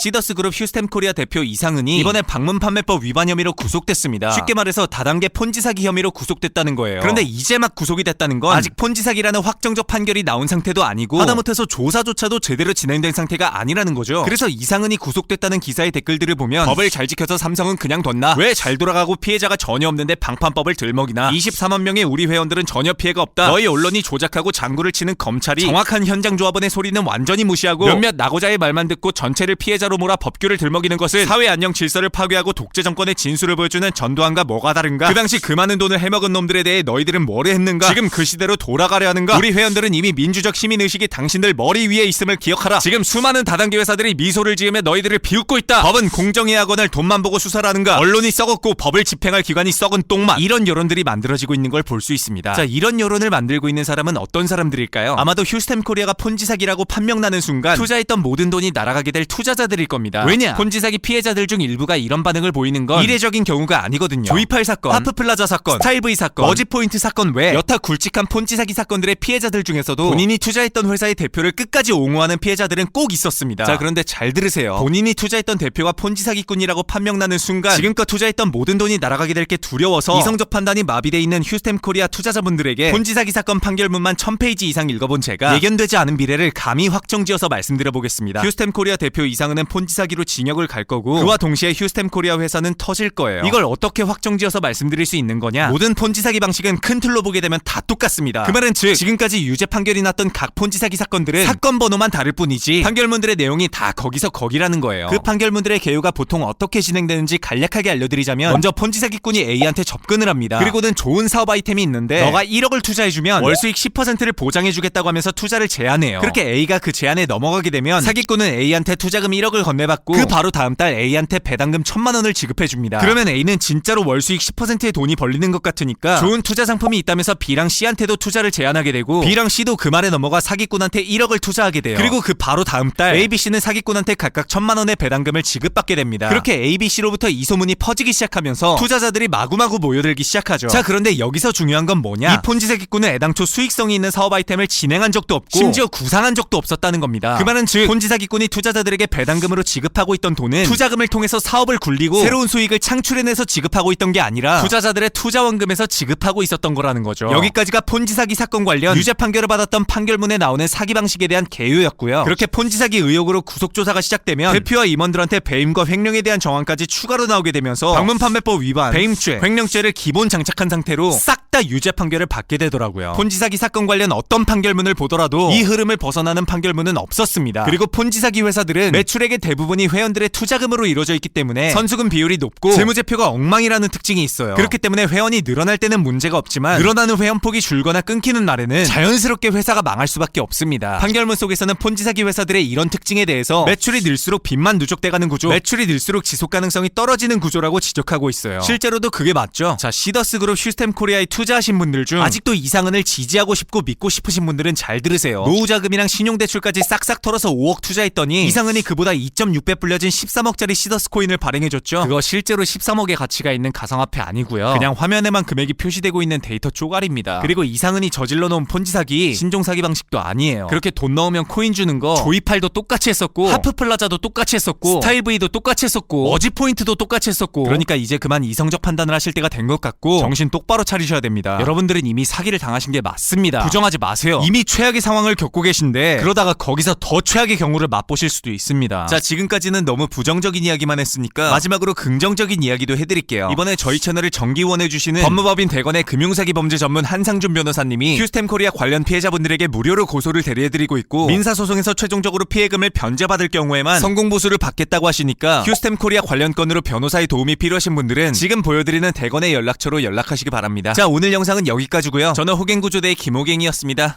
시더스 그룹 휴스템 코리아 대표 이상은이 이번에 방문 판매법 위반 혐의로 구속됐습니다. 쉽게 말해서 다단계 폰지 사기 혐의로 구속됐다는 거예요. 그런데 이제 막 구속이 됐다는 건 아직 폰지 사기라는 확정적 판결이 나온 상태도 아니고 하다못해서 조사조차도 제대로 진행된 상태가 아니라는 거죠. 그래서 이상은이 구속됐다는 기사의 댓글들을 보면 법을 잘 지켜서 삼성은 그냥 뒀나? 왜 잘 돌아가고 피해자가 전혀 없는데 방판법을 들먹이나? 23만 명의 우리 회원들은 전혀 피해가 없다. 너희 언론이 조작하고 장구를 치는 검찰이 정확한 현장 조합원의 소리는 완전히 무시하고 몇몇 나고자의 말만 듣고 전체를 피해 자로 몰아 법규를 들먹이는 것은 사회 안녕 질서를 파괴하고 독재 정권의 진수를 보여주는 전두환과 뭐가 다른가? 그 당시 그 많은 돈을 해먹은 놈들에 대해 너희들은 뭐를 했는가? 지금 그 시대로 돌아가려 하는가? 우리 회원들은 이미 민주적 시민 의식이 당신들 머리 위에 있음을 기억하라. 지금 수많은 다단계 회사들이 미소를 지으며 너희들을 비웃고 있다. 법은 공정해야 하거늘 돈만 보고 수사라는가? 언론이 썩었고 법을 집행할 기관이 썩은 똥만. 이런 여론들이 만들어지고 있는 걸 볼 수 있습니다. 자, 이런 여론을 만들고 있는 사람은 어떤 사람들일까요? 아마도 휴스템 코리아가 폰지 사기라고 판명나는 순간 투자했던 모든 돈이 날아가게 될 투자자들 일 겁니다. 왜냐? 폰지 사기 피해자들 중 일부가 이런 반응을 보이는 건 이례적인 경우가 아니거든요. 조이팔 사건, 하프플라자 사건, 스타일브이 사건, 머지포인트 사건 외 여타 굵직한 폰지 사기 사건들의 피해자들 중에서도 본인이 투자했던 회사의 대표를 끝까지 옹호하는 피해자들은 꼭 있었습니다. 자, 그런데 잘 들으세요. 본인이 투자했던 대표가 폰지 사기꾼이라고 판명나는 순간 지금껏 투자했던 모든 돈이 날아가게 될 게 두려워서 이성적 판단이 마비돼 있는 휴스템 코리아 투자자분들에게 폰지 사기 사건 판결문만 1000페이지 이상 읽어본 제가 예견되지 않은 미래를 감히 확정지어서 말씀드려 보겠습니다. 휴스템 코리아 대표 이상은은 폰지 사기로 징역을 갈 거고 그와 동시에 휴스템 코리아 회사는 터질 거예요. 이걸 어떻게 확정지어서 말씀드릴 수 있는 거냐? 모든 폰지 사기 방식은 큰 틀로 보게 되면 다 똑같습니다. 그 말은 즉 지금까지 유죄 판결이 났던 각 폰지 사기 사건들은 사건 번호만 다를 뿐이지 판결문들의 내용이 다 거기서 거기라는 거예요. 그 판결문들의 개요가 보통 어떻게 진행되는지 간략하게 알려드리자면 먼저 폰지 사기꾼이 A한테 접근을 합니다. 그리고는 좋은 사업 아이템이 있는데 너가 1억을 투자해주면 월 수익 10%를 보장해주겠다고 하면서 투자를 제안해요. 그렇게 A가 그 제안에 넘어가게 되면 사기꾼은 A한테 투자금 1억 을 건네받고 그 바로 다음 달 A한테 배당금 1000만 원을 지급해 줍니다. 그러면 A는 진짜로 월 수익 10%의 돈이 벌리는 것 같으니까 좋은 투자 상품이 있다면서 B랑 C한테도 투자를 제안하게 되고 B랑 C도 그 말에 넘어가 사기꾼한테 1억을 투자하게 돼요. 그리고 그 바로 다음 달 A, B, C는 사기꾼한테 각각 1000만 원의 배당금을 지급받게 됩니다. 그렇게 A, B, C로부터 이 소문이 퍼지기 시작하면서 투자자들이 마구마구 모여들기 시작하죠. 자 그런데 여기서 중요한 건 뭐냐? 이 폰지 사기꾼은 애당초 수익성이 있는 사업 아이템을 진행한 적도 없고 심지어 구상한 적도 없었다는 겁니다. 그 말은 즉 폰지 사기꾼이 투자자들에게 배당금 으로 지급하고 있던 돈은 투자금을 통해서 사업을 굴리고 새로운 수익을 창출해내서 지급하고 있던 게 아니라 투자자들의 투자원금에서 지급하고 있었던 거라는 거죠. 여기까지가 폰지 사기 사건 관련 유죄 판결을 받았던 판결문에 나오는 사기 방식에 대한 개요였고요. 그렇게 폰지 사기 의혹으로 구속 조사가 시작되면 대표와 임원들한테 배임과 횡령에 대한 정황까지 추가로 나오게 되면서 방문 판매법 위반, 배임죄, 횡령죄를 기본 장착한 상태로 싹 다 유죄 판결을 받게 되더라고요. 폰지 사기 사건 관련 어떤 판결문을 보더라도 이 흐름을 벗어나는 판결문은 없었습니다. 그리고 폰지 사기 회사들은 매출액의 대부분이 회원들의 투자금으로 이루어져 있기 때문에 선수금 비율이 높고 재무제표가 엉망이라는 특징이 있어요. 그렇기 때문에 회원이 늘어날 때는 문제가 없지만 늘어나는 회원폭이 줄거나 끊기는 날에는 자연스럽게 회사가 망할 수밖에 없습니다. 판결문 속에서는 폰지 사기 회사들의 이런 특징에 대해서 매출이 늘수록 빚만 누적돼가는 구조, 매출이 늘수록 지속 가능성이 떨어지는 구조라고 지적하고 있어요. 실제로도 그게 맞죠. 자, 시더스 그룹 슈스템 코리아에 투 자하신 분들 중 아직도 이상은을 지지하고 싶고 믿고 싶으신 분들은 잘 들으세요. 노후 자금이랑 신용 대출까지 싹싹 털어서 5억 투자했더니 이상은이 그보다 2.6배 불려진 13억짜리 시더스 코인을 발행해줬죠. 그거 실제로 13억의 가치가 있는 가상화폐 아니고요. 그냥 화면에만 금액이 표시되고 있는 데이터 쪼가리입니다. 그리고 이상은이 저질러 놓은 폰지 사기 신종 사기 방식도 아니에요. 그렇게 돈 넣으면 코인 주는 거 조이팔도 똑같이 했었고 하프플라자도 똑같이 했었고 스타일브이도 똑같이 했었고 어지 포인트도 똑같이 했었고 그러니까 이제 그만 이성적 판단을 하실 때가 된 것 같고 정신 똑바로 차리셔야 됩니다. 여러분들은 이미 사기를 당하신 게 맞습니다. 부정하지 마세요. 이미 최악의 상황을 겪고 계신데 그러다가 거기서 더 최악의 경우를 맛보실 수도 있습니다. 자 지금까지는 너무 부정적인 이야기만 했으니까 마지막으로 긍정적인 이야기도 해드릴게요. 이번에 저희 채널을 정기 원해주시는 법무법인 대건의 금융사기 범죄 전문 한상준 변호사님이 휴스템 코리아 관련 피해자분들에게 무료로 고소를 대리해드리고 있고 민사소송에서 최종적으로 피해금을 변제받을 경우에만 성공보수를 받겠다고 하시니까 휴스템 코리아 관련 건으로 변호사의 도움이 필요하신 분들은 지금 보여드리는 대건의 연락처로 연락하시기 바랍니다. 자 오늘 영상은 여기까지고요. 저는 호갱구조대의 김호갱이었습니다.